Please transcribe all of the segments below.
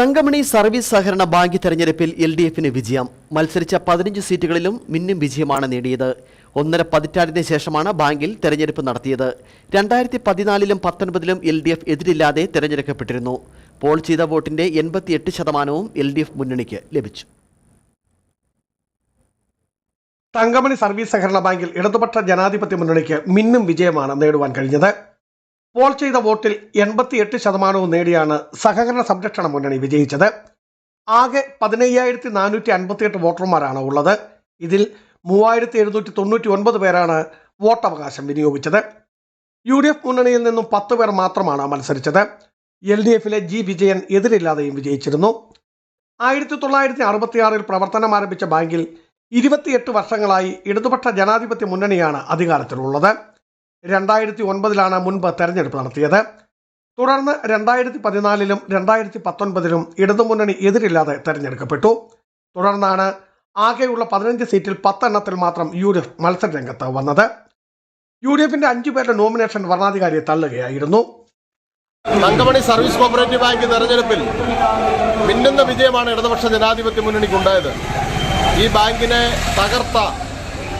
Thankamani service സഹകരണ bank തെരഞ്ഞെടുപ്പിൽ L D എഫിന് വിജയം. മത്സരിച്ച പതിനഞ്ച് സീറ്റുകളിലും മിന്നും വിജയമാണ് നേടിയത്. ഒന്നര പതിറ്റാണ്ടിന് ശേഷമാണ് ബാങ്കിൽ തെരഞ്ഞെടുപ്പ് നടത്തിയത്. രണ്ടായിരത്തി പതിനാലിലും പത്തൊൻപതിലും എൽ ഡി എഫ് എതിരില്ലാതെ തെരഞ്ഞെടുക്കപ്പെട്ടിരുന്നു. പോൾ ചെയ്ത വോട്ടിന്റെ എൺപത്തിയെട്ട് ശതമാനവും എൽ ഡി എഫ് മുന്നണിക്ക് ലഭിച്ചു. തങ്കമണി സർവീസ് സഹകരണ ബാങ്കിൽ ഇടതുപക്ഷ ജനാധിപത്യ മുന്നണിക്ക് മിന്നും വിജയമാണ് നേടുവാൻ കഴിഞ്ഞത്. പോൾ ചെയ്ത വോട്ടിൽ എൺപത്തിയെട്ട് ശതമാനവും നേടിയാണ് സഹകരണ സംരക്ഷണ മുന്നണി വിജയിച്ചത്. ആകെ പതിനയ്യായിരത്തി നാനൂറ്റി അൻപത്തിയെട്ട് വോട്ടർമാരാണ് ഉള്ളത്. ഇതിൽ മൂവായിരത്തി എഴുന്നൂറ്റി തൊണ്ണൂറ്റി ഒൻപത് പേരാണ് വോട്ടവകാശം വിനിയോഗിച്ചത്. യു ഡി എഫ് മുന്നണിയിൽ നിന്നും പത്ത് പേർ മാത്രമാണ് മത്സരിച്ചത്. എൽ ഡി എഫിലെ ജി വിജയൻ എതിരില്ലാതെയും വിജയിച്ചിരുന്നു. ആയിരത്തി തൊള്ളായിരത്തി അറുപത്തിയാറിൽ പ്രവർത്തനം ആരംഭിച്ച ബാങ്കിൽ ഇരുപത്തിയെട്ട് വർഷങ്ങളായി ഇടതുപക്ഷ ജനാധിപത്യ മുന്നണിയാണ് അധികാരത്തിലുള്ളത്. രണ്ടായിരത്തി ഒൻപതിലാണ് മുൻപ് തെരഞ്ഞെടുപ്പ് നടത്തിയത്. തുടർന്ന് രണ്ടായിരത്തി പതിനാലിലും രണ്ടായിരത്തി പത്തൊൻപതിലും ഇടതുമുന്നണി എതിരില്ലാതെ തെരഞ്ഞെടുക്കപ്പെട്ടു. തുടർന്നാണ് ആകെയുള്ള പതിനഞ്ച് സീറ്റിൽ പത്തെണ്ണത്തിൽ മാത്രം യു ഡി എഫ് മത്സര രംഗത്ത് വന്നത്. യു ഡി എഫിന്റെ അഞ്ചു പേരുടെ നോമിനേഷൻ വരണാധികാരിയെ തള്ളുകയായിരുന്നു. തങ്കമണി സർവീസ് കോപ്പറേറ്റീവ് ബാങ്ക് തെരഞ്ഞെടുപ്പിൽ മിന്നുന്ന വിജയമാണ് ഇടതുപക്ഷ ജനാധിപത്യ മുന്നണിക്കുണ്ടായത് ഈ ബാങ്കിനെ തകർത്ത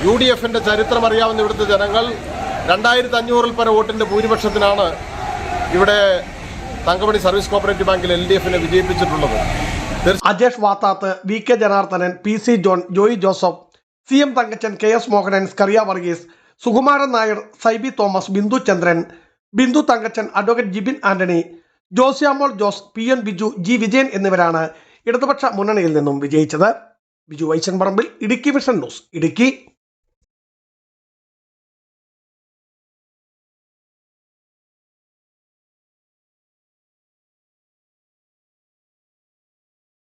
യു ഡി എഫിന്റെ ചരിത്രം അറിയാവുന്ന ഇവിടുത്തെ ജനങ്ങൾ രണ്ടായിരത്തി അഞ്ഞൂറിൽ പര വോട്ടിന്റെ ഭൂരിപക്ഷത്തിനാണ് ഇവിടെ തങ്കമണി സർവീസ് കോപ്പറേറ്റീവ് ബാങ്കിൽ എൽ ഡി എഫിനെ വിജയിപ്പിച്ചിട്ടുള്ളത്. Ajesh Vathath V K Janardhanan P C John Joy Joseph C M Thankachan K S Mohanan Scaria Varghese Sukumaran Nair Saiby Thomas Bindu Chandran Bindu Thankachan advocate Jibin Antony Josyamol Jose P N Biju G Vijayan എന്നിവരാണ് ഇടതുപക്ഷ മുന്നണിയിൽ നിന്നും വിജയിച്ചത്. Biju Vaishan Parambil Idukki vision news Idukki.